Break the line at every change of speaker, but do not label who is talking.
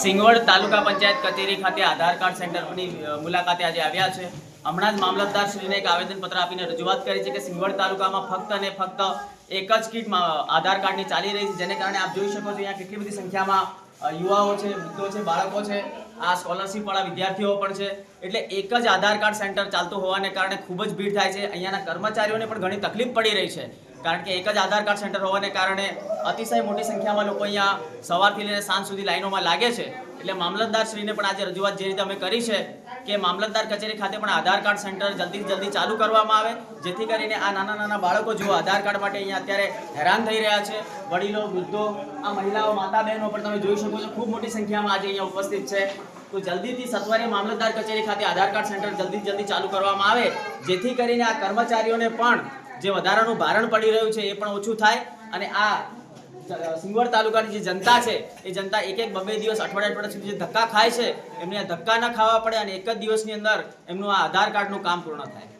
સિંગવડ તાલુકા પંચાયત કચેરી ખાતે આધાર કાર્ડ સેન્ટરની મુલાકાતે આજે આવ્યા છે. હમણાં જ મામલતદાર શ્રીને એક આવેદનપત્ર આપીને રજૂઆત કરી છે કે સિંગવડ તાલુકામાં ફક્ત અને ફક્ત એક જ કીટમાં આધાર કાર્ડની ચાલી રહી છે, જેને કારણે આપ જોઈ શકો છો અહીંયા કેટલી બધી સંખ્યામાં યુવાઓ છે, વૃદ્ધો છે, બાળકો છે, આ સ્કોલરશીપવાળા વિદ્યાર્થીઓ પણ છે. એટલે એક જ આધાર કાર્ડ સેન્ટર ચાલતું હોવાને કારણે ખૂબ જ ભીડ થાય છે. અહીંયાના કર્મચારીઓને પણ ઘણી તકલીફ પડી રહી છે. કારણ કે એક જ આધાર કાર્ડ સેન્ટર હોવાને કારણે અતિશય મોટી સંખ્યામાં લોકો અહીંયા સવારથી લઈને સાંજ સુધી લાઈનોમાં લાગે છે. એટલે મામલતદાર શ્રીને પણ આજે રજૂઆત જે રીતે અમે કરી છે કે મામલતદાર કચેરી ખાતે પણ આધાર કાર્ડ સેન્ટર જલ્દી જલ્દી ચાલુ કરવામાં આવે, જેથી કરીને આ નાના નાના બાળકો જો આધાર કાર્ડ માટે અહીંયા અત્યારે હેરાન થઈ રહ્યા છે, વડીલો, વૃદ્ધો, આ મહિલાઓ માતા બહેનો પણ તમે જોઈ શકો છો, ખૂબ મોટી સંખ્યામાં આજે અહીંયા ઉપસ્થિત છે. તો જલ્દીથી સત્વરે મામલતદાર કચેરી ખાતે આધાર કાર્ડ સેન્ટર જલ્દી જલ્દી ચાલુ કરવામાં આવે, જેથી કરીને આ કર્મચારીઓને પણ જે વધારાનું ભારણ પડી રહ્યું છે એ પણ ઓછું થાય. અને આ સિંગવડ તાલુકાની જે જનતા છે, એ જનતા એક એક બબે દિવસ અઠવાડિયા અઠવાડિયા સુધી જે ધક્કા ખાય છે, એમને આ ધક્કા ના ખાવા પડે અને એક જ દિવસની અંદર એમનું આ આધાર કાર્ડનું કામ પૂર્ણ થાય.